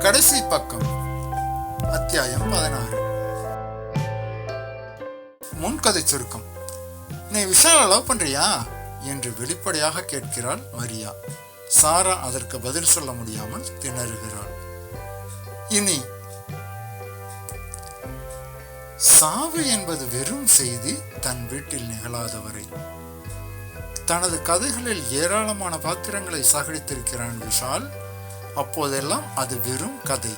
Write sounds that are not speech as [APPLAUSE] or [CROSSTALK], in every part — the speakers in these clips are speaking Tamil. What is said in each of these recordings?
கடைசி பக்கம் அத்தியாயம் பதினாறு. முன்கதை சுருக்கம். நீ விஷால லவ் பண்றியா? என்று வெளிப்படையாக கேட்கிறாள் மரியா. சாரா அதற்கு பதில் சொல்ல முடியாமல் திணறுகிறாள். இனி சாவு என்பது வெறும் செய்தி தன் வீட்டில் நிகழாதவரை. தனது கதைகளில் ஏராளமான பாத்திரங்களை சாகடித்திருக்கிறான் விஷால். அப்போதெல்லாம் அது வெறும் கதை.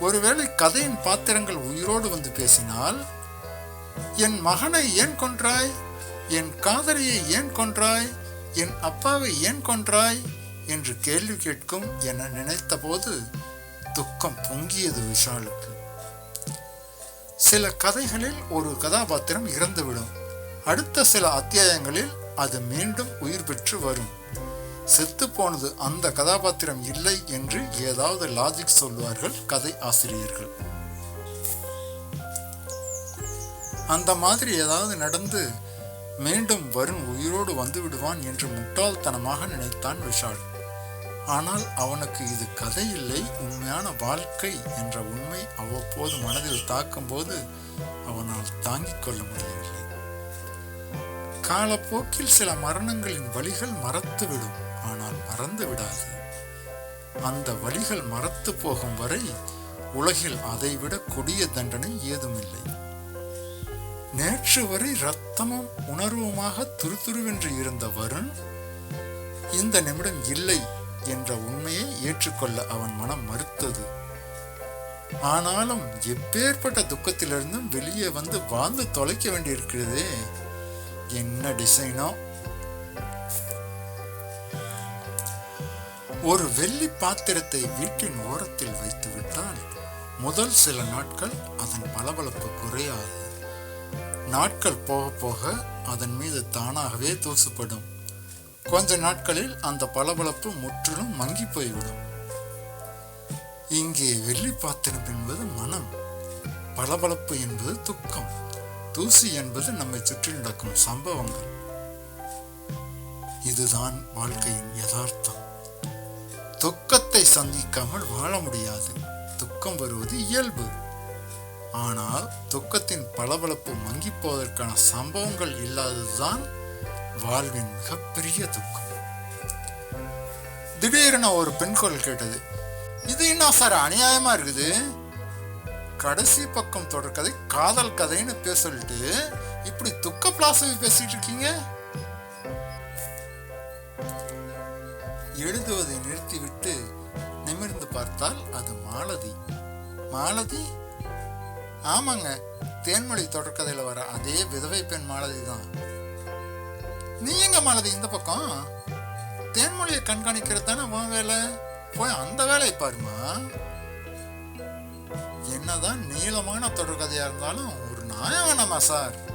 ஒருவேளை கதையின் பாத்திரங்கள் உயிரோடு வந்து பேசினால் என் மகனை ஏன் கொன்றாய்? என் காதலியை ஏன் கொன்றாய்? என் அப்பாவை ஏன் கொன்றாய்? என்று கேள்வி கேட்கும் என நினைத்தபோது துக்கம் பொங்கியது விஷாலுக்கு. சில கதைகளில் ஒரு கதாபாத்திரம் இறந்துவிடும். அடுத்த சில அத்தியாயங்களில் அது மீண்டும் உயிர் பெற்று வரும். செத்து போனது அந்த கதாபாத்திரம் இல்லை என்று ஏதாவது லாஜிக் சொல்வார்கள் கதை ஆசிரியர்கள். அந்த மாதிரி ஏதாவது நடந்து மீண்டும் வரும் உயிரோடு வந்து விடுவான் என்று முட்டாள்தனமாக நினைத்தான் விஷால். ஆனால் அவனுக்கு இது கதை இல்லை உண்மையான வாழ்க்கை என்ற உண்மை அவ்வப்போது மனதில் தாக்கும்போது அவனால் தாங்கிக் கொள்ள முடியவில்லை. காலப்போக்கில் சில மரணங்களின் வழிகள் மறத்துவிடும். ஆனால் மறந்து விடாது அந்த வழிகள் மறத்து போகும் வரை உலகில் அதைவிட கொடிய தண்டனை ஏதுமில்லை. நேற்று வரை ரத்தமும் உணர்வுமாக துருதுருவென்று இருந்த வருண் இந்த நிமிடம் இல்லை என்ற உண்மையை ஏற்றுக்கொள்ள அவன் மனம் மறுத்தது. ஆனாலும் எப்பேற்பட்ட துக்கத்திலிருந்தும் வெளியே வந்து வாழ்ந்து தொலைக்க வேண்டியிருக்கிறதே. என்ன டிசைனோ? ஒரு வெள்ளி பாத்திரத்தை வீட்டின் ஓரத்தில் வைத்துவிட்டால் முதல் சில நாட்கள் அதன் பளபளப்பு குறையாது. நாட்கள் போக போக அதன் மீது தானாகவே தூசுப்படும் கொஞ்ச நாட்களில் அந்த பளபளப்பு முற்றிலும் மங்கி போய்விடும். இங்கே வெள்ளி பாத்திரம் என்பது மனம் பளபளப்பு என்பது துக்கம் தூசி என்பது நம்மை சுற்றி நடக்கும் சம்பவங்கள். இதுதான் வாழ்க்கையின் யதார்த்தம். துக்கத்தை சந்திக்காமல் வாழ முடியாது. துக்கம் வருவது இயல்பு. ஆனால் துக்கத்தின் பளபளப்பு மங்கி போவதற்கான சம்பவங்கள் இல்லாததுதான் வாழ்வின் மிகப்பெரிய துக்கம். திடீரென ஒரு பெண் குரல் கேட்டது. இது என்ன சார் அநியாயமா இருக்குது? கடைசி பக்கம் தொடர் கதை காதல் கதைன்னு பேச சொல்லிட்டு இப்படி துக்க பிளாசபி பேசிட்டு இருக்கீங்க? எழுதுவதை நிறுத்திவிட்டு நிமிர்ந்து பார்த்தால் அது மாலதி. மாலதி? ஆமாங்க. தேன்மொழி தொடர்கதையில வர அதே விதவை பெண் மாலதி தான். நீ எங்க மாலதி? இந்த பக்கம். தேன்மொழியை கண்காணிக்கிறது தானே உன் வேலை? போய் அந்த வேலையை பாருமா. என்னதான் நீளமான தொடர்கதையா இருந்தாலும் ஒரு நாயம் வேணாமா சார்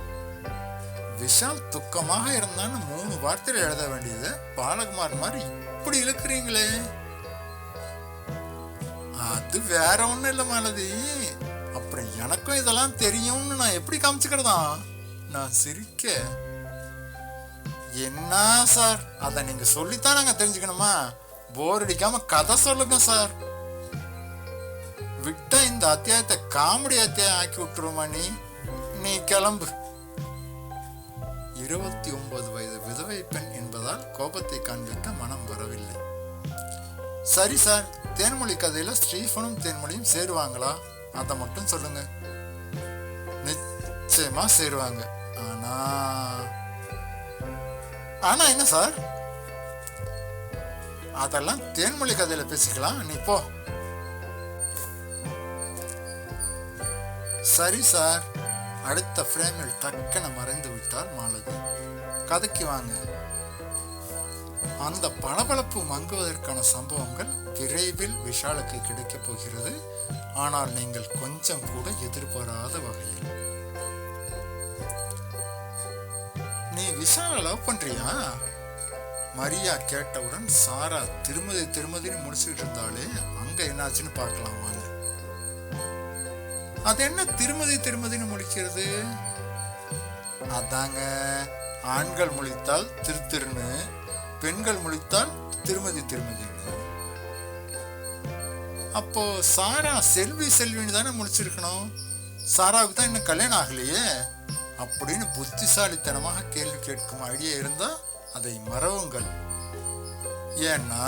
விஷால் துக்கமாக இருந்தான்னு மூணு வார்த்தையில் எழுத வேண்டியது. பாலகுமார் மாதிரி இப்படி இழுக்கிறீங்களே. அது வேற ஒன்றும் இல்ல மாலதி. அப்புறம் எனக்கும் இதெல்லாம் தெரியும்னு நான் எப்படி காமிச்சுக்கிறதா? நான் சிரிக்க. என்ன சார்? அதை நீங்க சொல்லித்தான் நாங்க தெரிஞ்சுக்கணுமா? போர் அடிக்காம கதை சொல்லுங்க சார். விட்ட இந்த அத்தியாயத்தை காமெடி அத்தியாயம் ஆக்கி விட்டுருமா நீ? நீ கிளம்பு. இருபத்தி ஒன்பது வயது விதவை பெண் என்பதால் கோபத்தை காண்பிக்க மனம் வரவில்லை. சரி சார் தேன்மொழி கதையில ஸ்ரீஃபனும் தேன்மொழியும் சேருவாங்களா? அதை மட்டும் சொல்லுங்க. நிச்சயமா சேருவாங்க. ஆனா ஆனா என்ன சார்? அதெல்லாம் தேன்மொழி கதையில பேசிக்கலாம். நீ போ. சரி சார். அடுத்த ஃப்ரேமில் டக்கென மறைந்து விட்டார் மாலதி கதைக்கு வாங்க. அந்த பளபளப்பு மங்குவதற்கான சம்பவங்கள் விரைவில் விஷாலுக்கு கிடைக்கப் போகிறது. ஆனால் நீங்கள் கொஞ்சம் கூட எதிர்பாராத வகையில். நீ விஷாலை லவ் பண்றியா? மரியா கேட்டவுடன் சாரா திருமதி திருமதின்னு முடிச்சுக்கிட்டு இருந்தாலே அங்க என்னாச்சுன்னு பார்க்கலாம் வாங்க. அது என்ன திருமதி திருமதின்னு முடிக்கிறது? அதாங்க. ஆண்கள் முழித்தால் திருத்திருன்னு பெண்கள் முழித்தால் திருமதி திருமதி அப்போ சாரா செல்வி செல்வின்னு தானே முடிச்சிருக்கணும் சாராவுக்கு தான் இன்னும் கல்யாணம் ஆகலையே? அப்படின்னு புத்திசாலித்தனமாக கேள்வி கேட்கும் ஐடியா இருந்தா அதை மறவுங்கள். ஏன்னா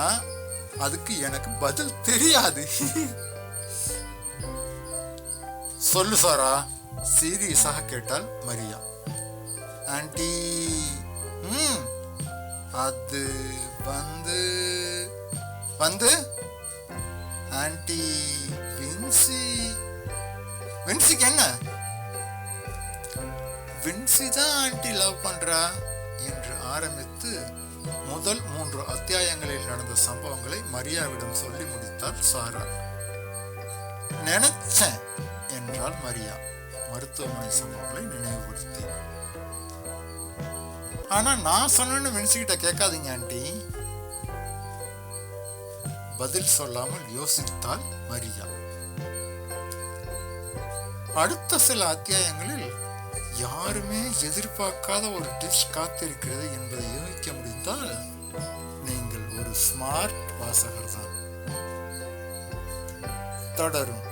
அதுக்கு எனக்கு பதில் தெரியாது. [LAUGHS] சொல்லு சாரா. சீரியஸாக கேட்டால் மரியா. ஆன்ட்டி ம் அது வந்து வந்து ஆன்ட்டி வின்சி வின்சிக்கு என்ன? வின்சி தான் ஆண்டி லவ் பண்றா என்று ஆரம்பித்து முதல் மூன்று அத்தியாயங்களில் நடந்த சம்பவங்களை மரியாவிடம் சொல்லி முடித்தார் சாரா. நினைச்சேன். என்றால் மரியா மருத்துவமனை சம்பவங்களை நினைவுபடுத்தி. ஆனா நான் சொன்னேன்னு வின்சிக்கிட்ட கேட்காதீங்க ஆண்டி. பதில் சொல்லாமல் யோசித்தால் மரியா. அடுத்த சில அத்தியாயங்களில் யாருமே எதிர்பார்க்காத ஒரு டிஷ் காத்திருக்கிறது என்பதை யூகிக்க முடிந்தால் நீங்கள் ஒரு ஸ்மார்ட் வாசகர் தான் தொடரும்.